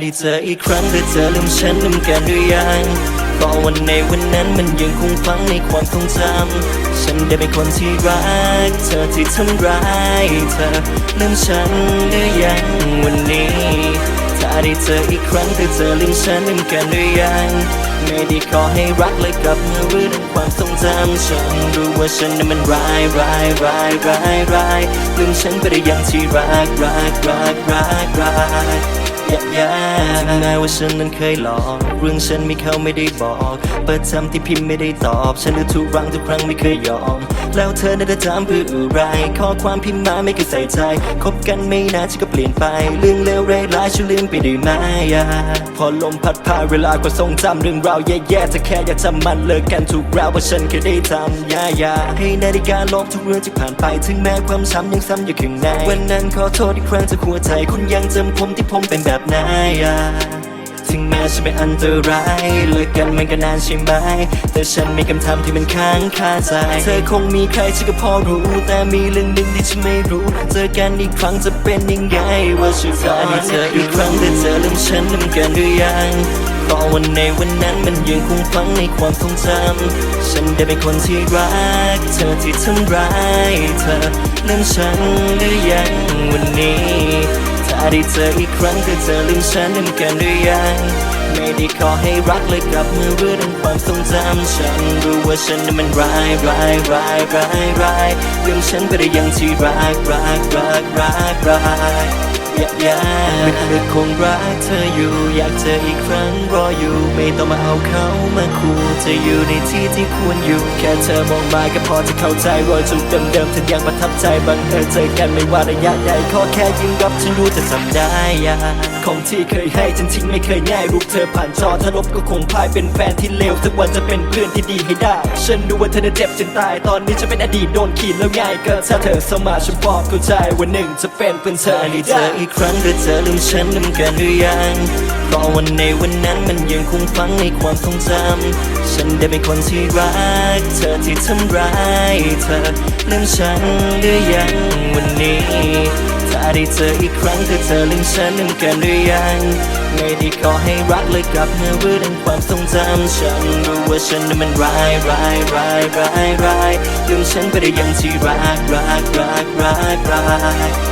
ได้เจออีกครั้งเธอเธอลืมฉันลืมกันหรือยังก็วันในวันนั้นมันยังคงฝังในความทรงจำฉันได้เป็นคนที่รัก เธอที่ทำร้ายเธอลืมฉันหรือยังวันนี้ ถ้าได้เจออีกครั้งเธอเธอลืมฉันลืมกันหรือยังไม่ได้ขอให้รักเลยกลับมารื้องความทรงจำฉันรู้ว่าฉันนั้นมันร้ายร้ายร้ายร้ายร้ายลืมฉันไปได้ยังที่รักรักรักรักรักยายาก ถึงแม้ว่าฉันนั้นเคยหลอกเรื่องฉันไม่เข้าไม่ได้บอกเปิดทำที่พิมพ์ไม่ได้ตอบ ฉันดูทุกรังทุกครั้งไม่เคยยอม แล้วเธอน่าจะถามเพื่ออะไรข้อความพิมพ์มาไม่เคยใส่ใจคบกันไม่นานฉันก็เปลี่ยนไปเรื่องเลวร้ายๆฉันลืมไปได้ไหมพอลมพัดพาเวลาก็ทรงจำเรื่องราวแย่ๆจะแค่อยากจำมันเลิกกันทุกราวว่าฉันเคยได้ทำย่ายาให้นาฬิกาลบทุกเรื่องที่ผ่านไป ถึงแม้ความช้ำยังซ้ำอยู่ข้างในวันนั้นขอโทษอีกครั้งจากหัวใจคุณยังจำผมที่ผมเป็นแบบไหนอะถึงแม้ฉันเป็นอันตรายเลิกกันมันก็นานใช่ไหม แต่ฉันมีคำถามที่มันค้างคาใจ เธอคงมีใครฉันก็พอรู้ แต่มีเรื่องหนึ่งที่ฉันไม่รู้ เจอกันอีกครั้งจะเป็นยังไง ว่าสุดท้ายเธออีกครั้งแต่เธอลืมฉันลืมกันหรือยังเพราะวันในวันนั้นมันยังคงฝังในความทรงจำฉันได้เป็นคนที่รัก เธอที่ทำร้ายเธอลืมฉันหรือยังวันนี้ ได้เจออีกครั้งเธอเธอลืมฉันลืมกันหรือยังไม่ได้ขอให้รักเลยกลับมาเรื่องความทรงจำฉันรู้ว่าฉันนั้นมันร้ายร้ายร้ายร้ายร้ายลืมฉันไปได้ยังที่รักรักรักรักรัก ยากอยากลึกๆคงรักเธออยู่ อยากเจออีกครั้งรออยู่ ไม่ต้องมาเอาเขามาคู่จะอยู่ในที่ที่ควรอยู่ แค่เธอมองมาก็พอจะเข้าใจรอยจุดเดิมๆเธอยังประทับใจบังเอิญเจอกันไม่ว่าระยะใหญ่ขอแค่ยิ้มรับฉันรู้จะทำได้ยาของที่เคยให้ฉันทิ้งไม่เคยง่ายรูปเธอผ่านจอถ้าลบก็คงพ่ายเป็นแฟนที่เลวสักวันจะเป็นเพื่อนที่ดีให้ได้ ฉันรู้ว่าเธอน่ะเจ็บจนตายตอนนี้จะเป็นอดีตโดนขีดแล้วง่ายเกินถ้าเธอสมาฉันพอเข้าใจวันหนึ่งจะเป็นเพื่อนเธอให้เจออีกครั้งเธอเธอลืมฉันลืมกันหรือยังเพราะวันในวันนั้นมันยังคงฝังในความทรงจำฉันได้เป็นคนที่รัก เธอที่ทำร้ายเธอลืมฉันหรือยังวันนี้ ถ้าได้เจออีกครั้งเธอเธอลืมฉันลืมกันหรือยังไม่ได้ขอให้รักเลยกลับมารื้อถึงความทรงจำฉันรู้ว่าฉันนั้นมันร้ายร้ายร้ายร้ายร้ายลืมฉันไปได้ยังที่รักรักรักรักรัก